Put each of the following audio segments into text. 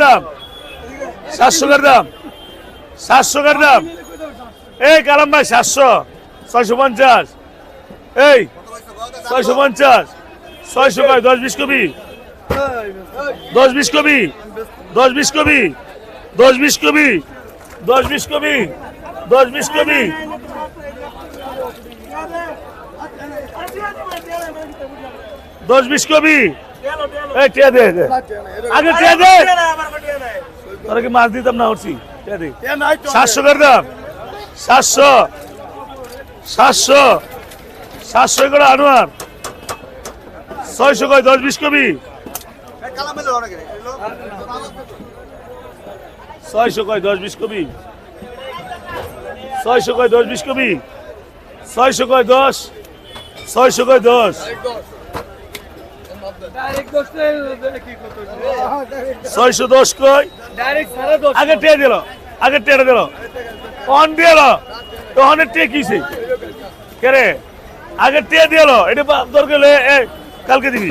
দাম সাতশো। দাম। সাতশো কার দাম। এই কালাম ভাই, সাতশো। ছয়শো পঞ্চাশ। এই, ছয়শো পঞ্চাশ। ছয়শো কয়? দশ বিশ কবি দশ বিশ কবি দশ বিশ কবি দশ বিশ কবি দশ বিশ কবি, দশ বিশ কবি। দশ বিশ কবি। এই দে। আগে দে। তোরা কি মাছ দিতাম না দে। সাতশো করে দাম। সাতশো। সাতশো। সাতশো করে আনোয়ার। ছয়শো কয় দশ বিশ কবি। ছয়শো কয়, দশ বিশ কবি? ছয়শো কয়, দশ বিশ কবি? ছয়শো কয়, দশ? ছয়শো কয়, দশ? ছয়শো দশ কয়? আগে টেয়ে দিল, আগে টেয়ে দিল। অন দিল। তখন টেয়ে কিছে কে রে? আগে টেয়ে দিল। এটা দরকার কালকে দিবি।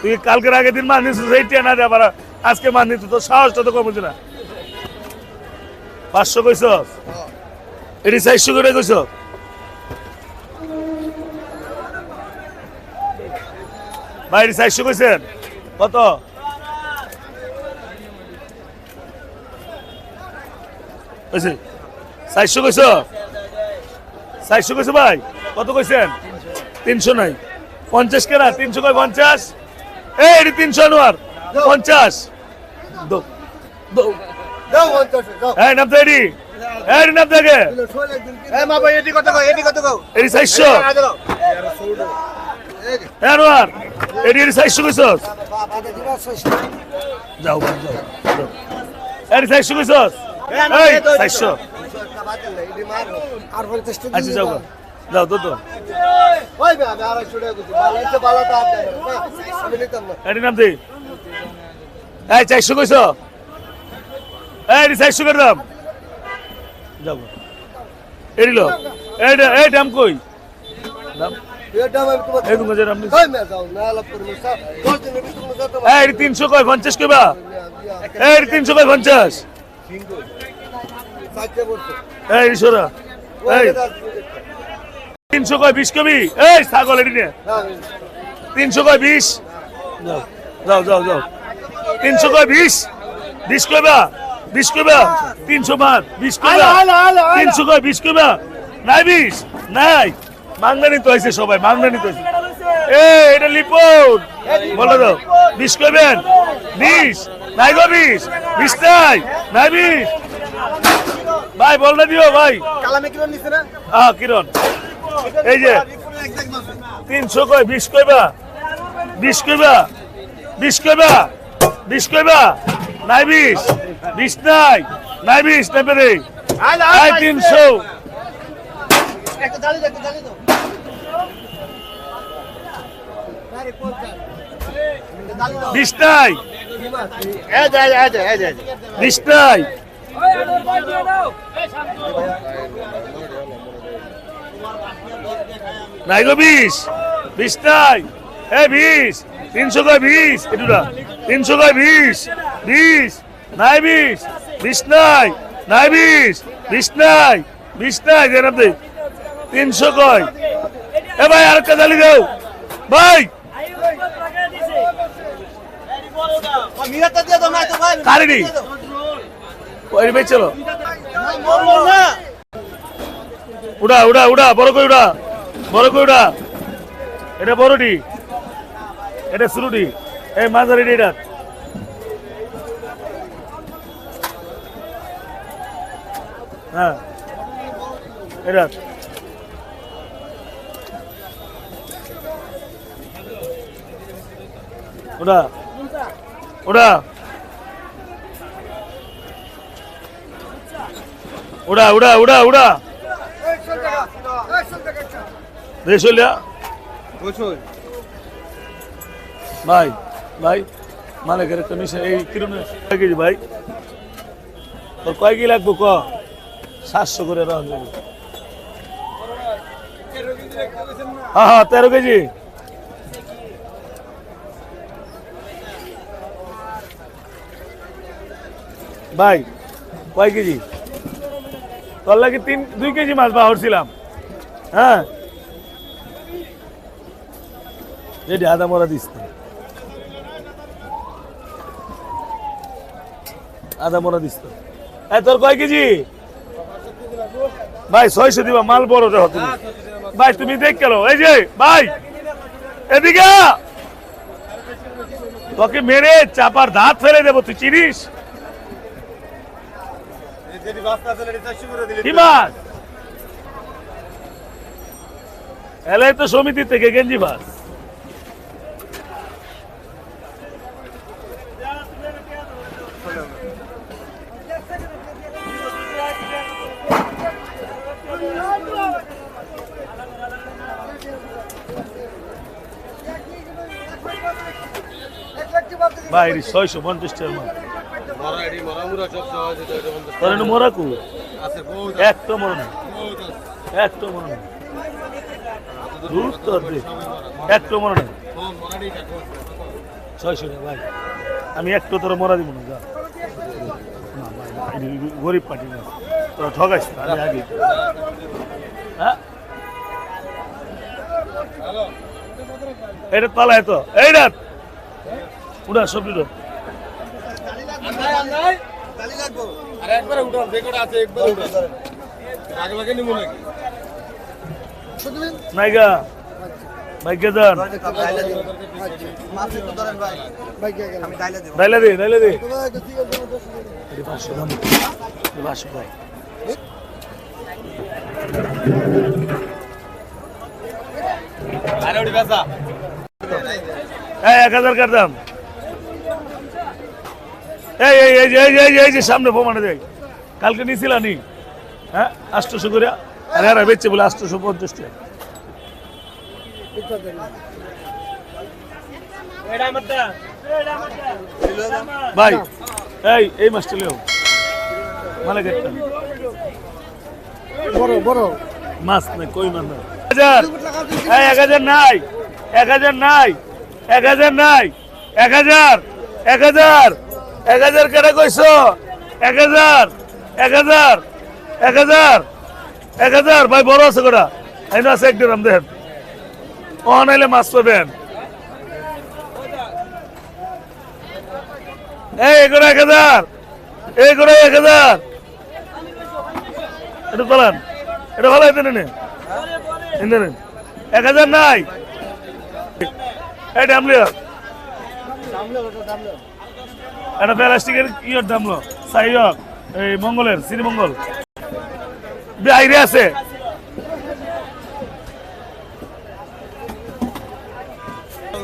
তুই কালকের আগের দিন মার নিছিস, এই টেনা দে আবার। আজকে মার নিতে তো সাহসটা তো কমছে না। পাঁচশো কইস এটি চারশো করে কইস এটি চারশো কইছেন? কত? কইছে, চারশো কইস চারশো কইছো ভাই? কত কইছেন? তিনশো নাই। পঞ্চাশ কেনা, তিনশো কয় পঞ্চাশ? এই তিনশো আনোয়ার পঞ্চাশ। দো নাম থাকে এটি চারশো। আনোয়ার এটি এটি চারশো কইছস? যাও এটি চারশো কইছস? এই চারশো। আচ্ছা যাও। যাও তো তো ওই বে, আমি আড়াইশো টাকা দিচ্ছি। ভালো ভালো তো আর দেবে না। না, না। এটি নাম দি। এই চারশো কইছ? এই চারশো করে দাম। যাও গো। এটি লো। এইটা এই দাম কই? দাম? দাম দাম এটি তিনশো কয় পঞ্চাশ কইবা? এই তিনশো কয় পঞ্চাশ। এই এটি এই। তিনশো কয় বিশ কবি? এই ছাগল এটি নে না, আমি- তিনশো কয় বিশ? যাও যাও যাও। তিনশো কয় বিশ? বিশ কইবা? বিশ কইবা? তিনশো মান বিশ কইবা? তিনশো কয় বিশ কইবা? নাই বিশ? নাই। মাংনানি তো হয়েছে সবাই মাংনানি তো এ এটা লিপন। বলো দাও বিশ কইবেন? বিশ। নাই গো বিশ। বিশ নাই? নাই বিশ? ভাই বল না দিও ভাই। কালামে কিলো নিছে না? আহ কিরণ। এই যে। তিনশো কয় বিশ কইবা? বিশ কইবা? বিশ কইবা? বিশ কইবা? নাই বিশ। বিশ নাই। নাই বিশ নাই পেরে নাই তিনশো। বিশ নাই। বিশ নাই। নাই গো বিশ বিশ নাই। এ বিশ তিনশো কয় বিশ এটুরা তিনশো কয় বিশ বিশ নাই বিশ বিশ নাই নাই বিশ বিশ নাই বিশ নাই আপনি। তিনশো কয়। এ ভাই আর একটা জালি দাও। ভাই, কারিনি। ওই ভাই চলো। না। উড়া উড়া উড়া, বড় কই উড়া, বড় কই উড়া। এটা বড়ডি এটা সুরুডি এই মাঝারি এটা হ্যাঁ এটা উড়া উড়া। উড়া উড়া উড়া উড়া। ভাই ভাই মালিকের একটা মিশন এই কিরম কেজি ভাই? তোর কয় কি লাগবো ক? সাতশো করে রাখ হ্যাঁ হ্যাঁ তেরো কেজি? ভাই কয় কেজি? তোর লাগে তিন দুই কেজি মাছ বাহরছিলাম। হ্যাঁ। রেডি আদা মরা দিস আদা মরা দিস এই তোর কয় কেজি? ভাই ছয়শো দিবা মাল বড়টা হতো ভাই তুমি দেখ গেল এই যে ভাই এদিকে। তোকে মেরে চাপার দাঁত ফেলে দেবো তুই চিনিস? কি মাছ এলাই তো সমিতি থেকে গেঞ্জি মাছ ভাই ছয়শো পঞ্চাশ টাকা মাছ তোর এনে মরা কু একটা মনে নেই। একটা মনে আমি একটু তোর মরা দিব না গরিব পার্টি না। তোরা ঠগাইস আমি আগে। হ্যাঁ? এটা তলায় তো এই রাত! তো আরে একবারে যে কটা আছে একবারে আগে নাকি? নাইগা ভাইকে ডাইলা দে ডাইলা দে। এটি পাঁচশো দাম। পাঁচশো ভাই এক হাজার কার দাম? এই এই এই যে এই সামনে প্রমাণে দেয় কালকে নিছিল নি হ্যাঁ আটশোশো করে আর এরা বেচছে বলে আটশোশো পঞ্চাশ টাকা। ভাই এই এই মাছটা লেও। মানে কেটটা বড় বড়। মাছ নাই কই মাছ হাজার। এক হাজার নাই। এক হাজার নাই। এক হাজার নাই। এক হাজার। এক হাজার। এক হাজার কেটে কইছো? এক হাজার। এক হাজার। এক হাজার। এক হাজার, ভাই বড় আছে গোটা। এই আছে এক গ্রাম, দেখেন। ও মাছ পাবেন। এই এগুলো এক হাজার এইগুলো এক হাজার। এটা তোলান এটা ভালো হইতে নেন। এক হাজার নাই। এই ডামলিও এটা প্লাস্টিকের ইয়ের দামলো সাইয়ক এই মঙ্গলের, শ্রীমঙ্গল। বাইরে আছে।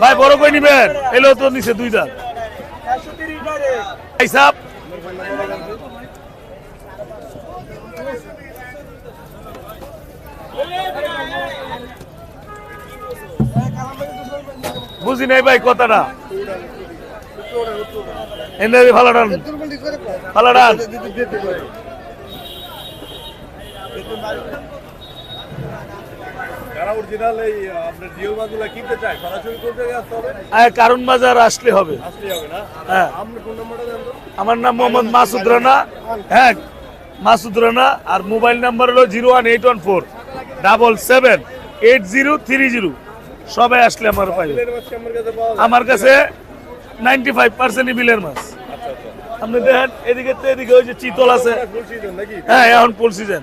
ভাই, বড় কই নিবেন। এলো তো নিচে দুই দাঁত। বুঝি নাই ভাই কথাটা। এনে ভালো ভালো কারণ বাজার আসলে হবে। হ্যাঁ। আমার নাম মোহাম্মদ মাসুদ রানা। হ্যাঁ মাসুদ রানা। আর মোবাইল নাম্বার হলো zero one eight one four double seven eight zero three zero. সবাই আসলে আমার পাইবে। আমার কাছে নাইনটি ফাইভ পার্সেন্টই বিলের মাছ। আচ্ছা আচ্ছা। আপনি দেখেন এদিকে এদিকে ওই যে চিতল আছে। হ্যাঁ এখন ফুল সিজন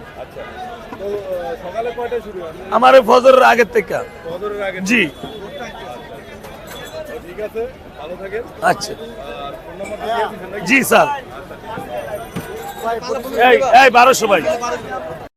আচ্ছা আমার ফজরের আগের থেকে। জি। আচ্ছা নাকি? জি স্যার। এই এই বারোশো ভাই।